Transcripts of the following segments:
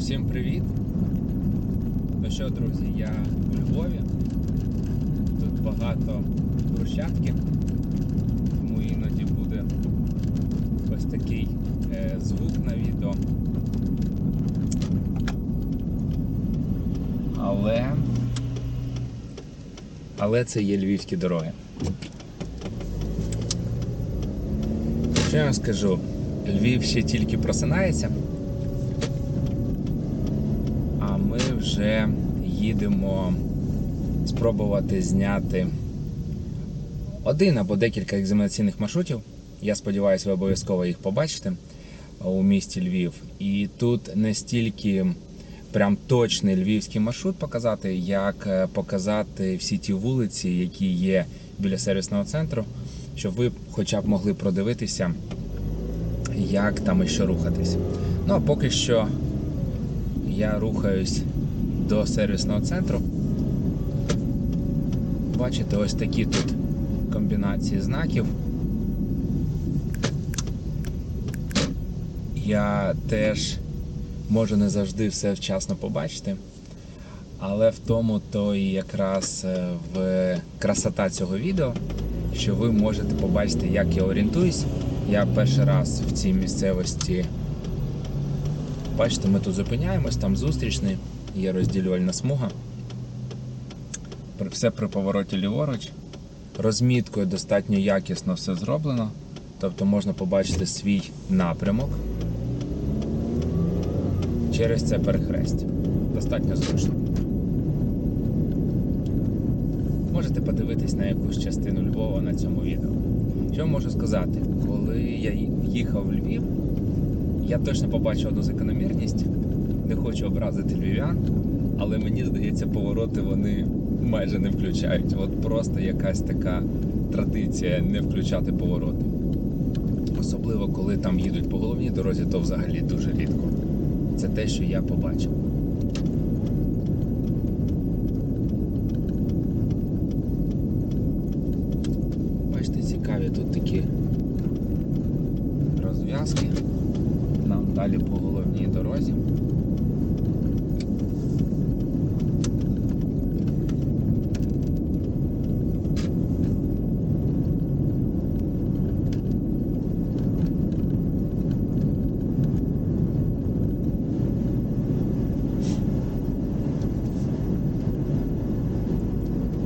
Всім привіт! Ну що, друзі, я у Львові. Тут багато брусчатки, тому іноді буде ось такий е, звук на відео. Але. Але це є львівські дороги. Що я вам скажу? Львів ще тільки просинається. А ми вже їдемо спробувати зняти один або декілька екзаменаційних маршрутів. Я сподіваюся, ви обов'язково їх побачите у місті Львів. І тут не стільки прям точний львівський маршрут показати, як е, показати всі ті вулиці, які є біля сервісного центру, щоб ви хоча б могли продивитися, як там і що рухатись. Ну а поки що я рухаюсь до сервісного центру. Бачите, ось такі тут комбінації знаків. Я теж можу не завжди все вчасно побачити, але в тому то і якраз е, в красота цього відео, що ви можете побачити, як я орієнтуюсь. Я перший раз в цій місцевості Бачите, ми тут зупиняємось, там зустрічний, є розділювальна смуга. Все при повороті ліворуч. Розміткою достатньо якісно все зроблено. Тобто можна побачити свій напрямок через це перехрестя. Достатньо зручно. Можете подивитись на якусь частину Львова на цьому відео. Що можу сказати? Коли я їхав в Львів, я точно побачив одну закономірність. Не хочу образити львів'ян, але мені здається, повороти вони майже не включають. От просто якась така традиція не включати повороти. Особливо, коли там їдуть по головній дорозі, то взагалі дуже рідко. Це те, що я побачив. Бачите, цікаві тут такі розв'язки. Нам далі по головній дорозі.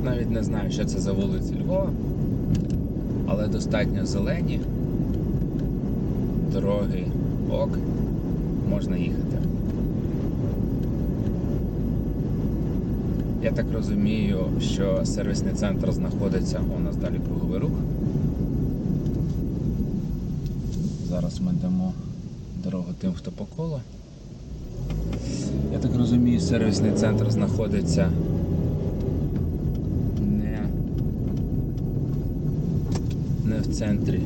Навіть не знаю, що це за вулиці Львова, але достатньо зелені дороги ок, можна їхати. Я так розумію, що сервісний центр знаходиться у нас далі круговий рух. Зараз ми дамо дорогу тим, хто по колу. Я так розумію, сервісний центр знаходиться не, не в центрі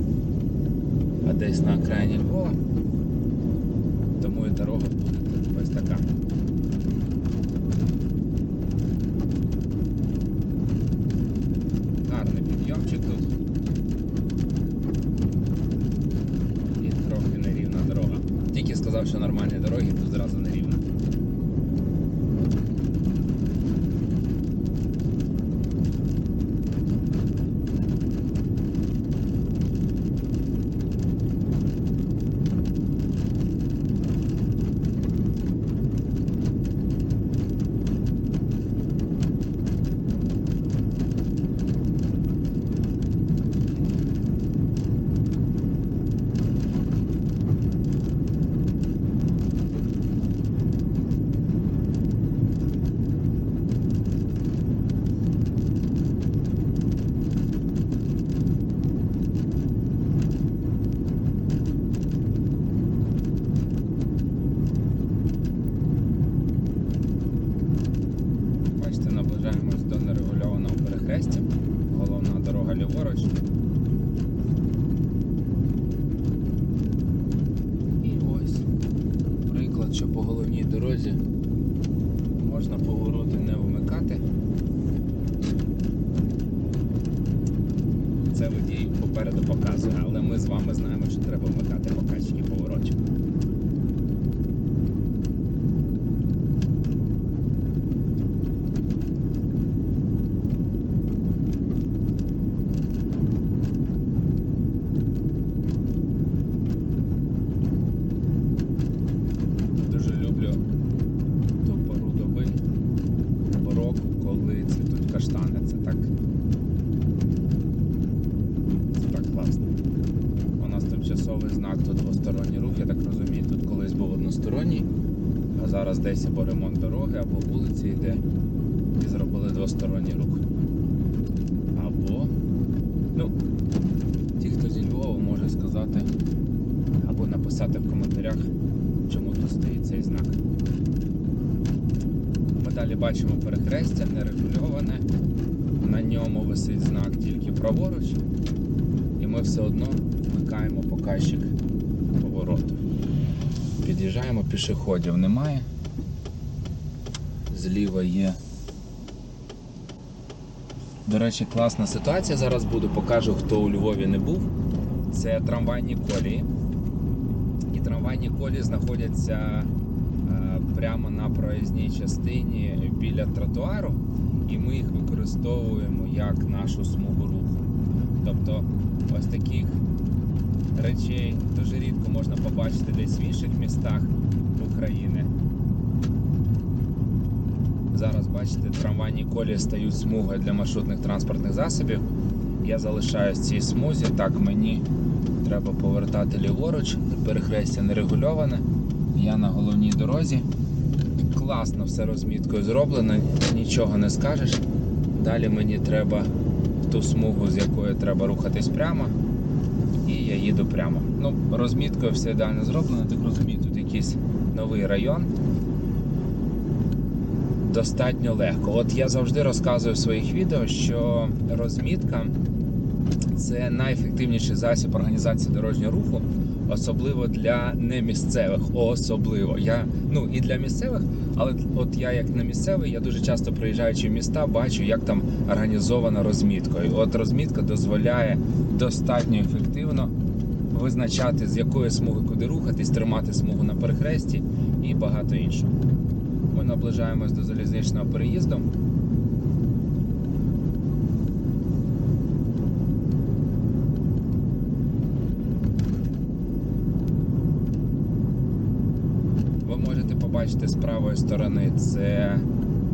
а десь на окраїні Львова. це водій попереду показує, але ми з вами знаємо, що треба вмикати покачки поворотів. Коли цвітуть каштани, це так зараз десь або ремонт дороги, або вулиці йде і зробили двосторонній рух. Або, ну, ті, хто зі Львова, може сказати, або написати в коментарях, чому тут стоїть цей знак. Ми далі бачимо перехрестя, нерегульоване. На ньому висить знак тільки праворуч. І ми все одно вмикаємо показчик повороту. Під'їжджаємо, пішоходів немає. Зліва є. До речі, класна ситуація. Зараз буду покажу, хто у Львові не був. Це трамвайні колії. І трамвайні колії знаходяться е, прямо на проїзній частині біля тротуару, і ми їх використовуємо як нашу смугу руху. Тобто ось таких речей дуже рідко можна побачити десь в інших містах України. Зараз бачите, трамвайні колії стають смугою для маршрутних транспортних засобів. Я залишаюсь в цій смузі, так мені треба повертати ліворуч, перехрестя не регульоване. Я на головній дорозі. Класно все розміткою зроблено, нічого не скажеш. Далі мені треба ту смугу, з якої треба рухатись прямо. Я їду прямо. Ну, розміткою все ідеально зроблено, так розумію, тут якийсь новий район. Достатньо легко. От я завжди розказую в своїх відео, що розмітка це найефективніший засіб організації дорожнього руху, особливо для немісцевих. Особливо. Я, ну і для місцевих, але от я як не місцевий, я дуже часто приїжджаючи в міста, бачу, як там організована розмітка. І от розмітка дозволяє достатньо ефективно визначати, з якої смуги куди рухатись, тримати смугу на перехресті і багато іншого. Ми наближаємось до залізничного переїзду. Ви можете побачити з правої сторони це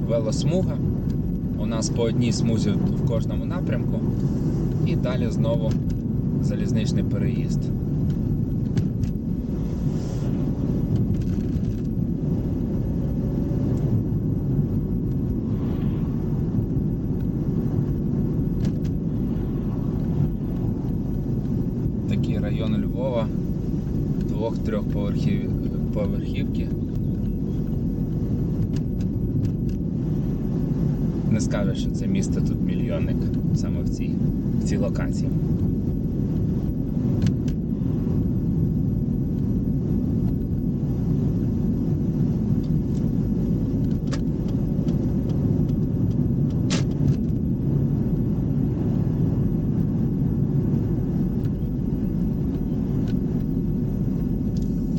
велосмуга. У нас по одній смузі в кожному напрямку. І далі знову залізничний переїзд. Такий район Львова, двох-трьох поверхів, поверхівки. Не скажу, що це місто тут мільйонник саме в цій, в цій локації.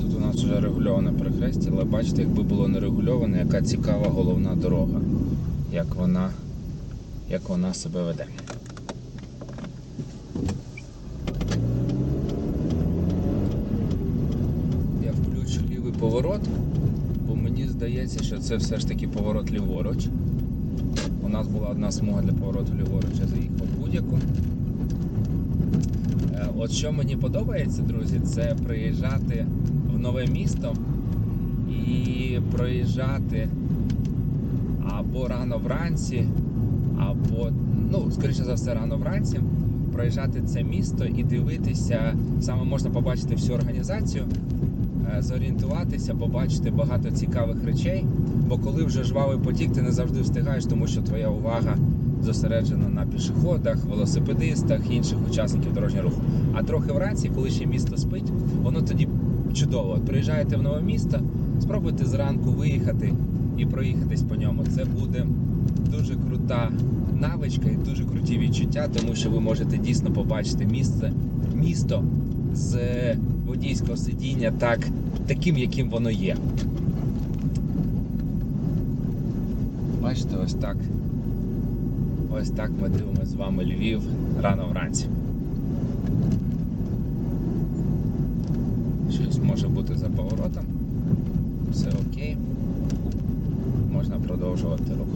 Тут у нас вже регульоване перехрестя, але бачите, якби було не регульоване, яка цікава головна дорога, як вона, як вона себе веде. Я включу лівий поворот, бо мені здається, що це все ж таки поворот ліворуч. У нас була одна смуга для повороту ліворуч, я заїхав будь-яку. Е, От що мені подобається, друзі, це приїжджати в нове місто і проїжджати або рано вранці, або, ну, скоріше за все, рано вранці, проїжджати це місто і дивитися, саме можна побачити всю організацію, е, зорієнтуватися, побачити багато цікавих речей. Бо коли вже жвавий потік, ти не завжди встигаєш, тому що твоя увага зосереджена на пішоходах, велосипедистах, інших учасників дорожнього руху. А трохи вранці, коли ще місто спить, воно тоді чудово. От приїжджаєте в нове місто, спробуйте зранку виїхати і проїхатись по ньому. Це буде дуже крута навичка і дуже круті відчуття, тому що ви можете дійсно побачити місце, місто з водійського сидіння так, таким, яким воно є. Бачите, ось так. Ось так ми дивимося з вами Львів рано вранці. Щось може бути за поворотом все окей, можна продовжувати рух.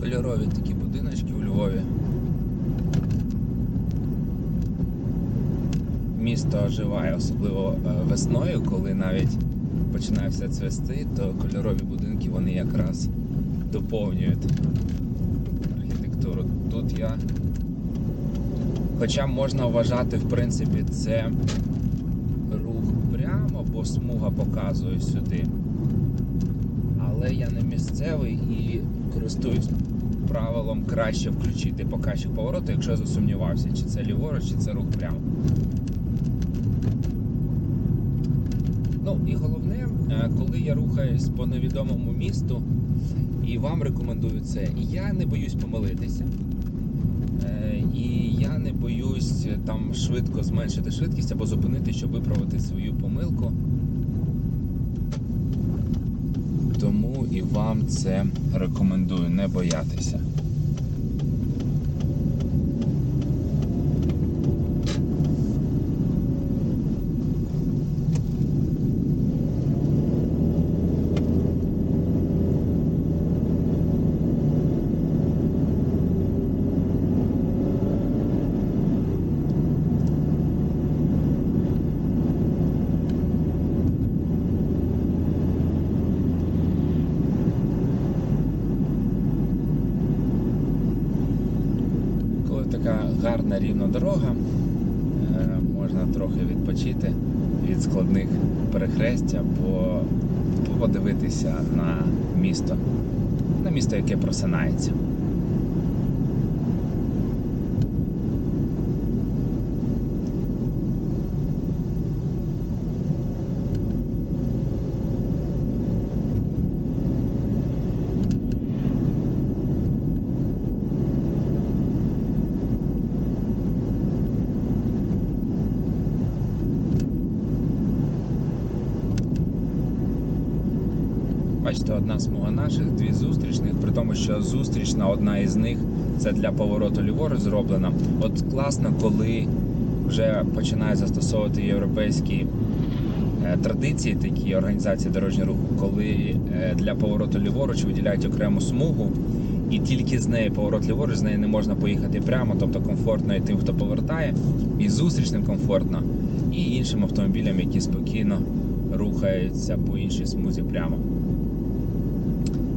Кольорові такі будиночки у Львові. Місто оживає, особливо е, весною, коли навіть починає все цвести, то кольорові вони якраз доповнюють архітектуру. Тут я. Хоча можна вважати, в принципі, це рух прямо, бо смуга показує сюди. Але я не місцевий і користуюсь правилом краще включити показчик повороту, якщо засумнівався, чи це ліворуч, чи це рух прямо. Ну і головне, коли я рухаюсь по невідомому місту, і вам рекомендую це, я не боюсь помилитися. Е, І я не боюсь е, там швидко зменшити швидкість або зупинити, щоб виправити свою помилку. Тому і вам це рекомендую не боятися. Коли така гарна рівна дорога, е, можна трохи відпочити від складних перехрестя, або подивитися на місто, на місто, яке просинається. Бачите, одна смуга наших, дві зустрічних, при тому, що зустрічна одна із них це для повороту ліворуч зроблена. От класно, коли вже починають застосовувати європейські е, традиції, такі організації дорожнього руху, коли е, для повороту ліворуч виділяють окрему смугу, і тільки з неї поворот ліворуч, з неї не можна поїхати прямо, тобто комфортно і тим, хто повертає, і зустрічним комфортно, і іншим автомобілям, які спокійно рухаються по іншій смузі прямо.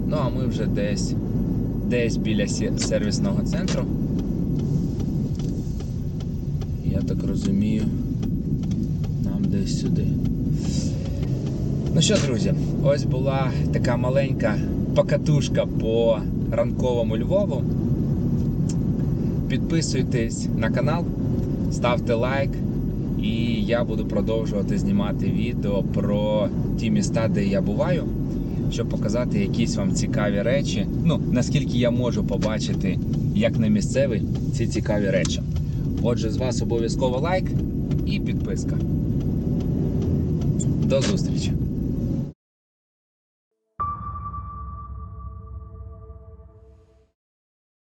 Ну а ми вже десь десь біля сервісного центру. Я так розумію, нам десь сюди. Ну що, друзі, ось була така маленька покатушка по ранковому Львову. Підписуйтесь на канал, ставте лайк, і я буду продовжувати знімати відео про ті міста, де я буваю щоб показати якісь вам цікаві речі. Ну, наскільки я можу побачити, як на місцевий, ці цікаві речі. Отже, з вас обов'язково лайк і підписка. До зустрічі!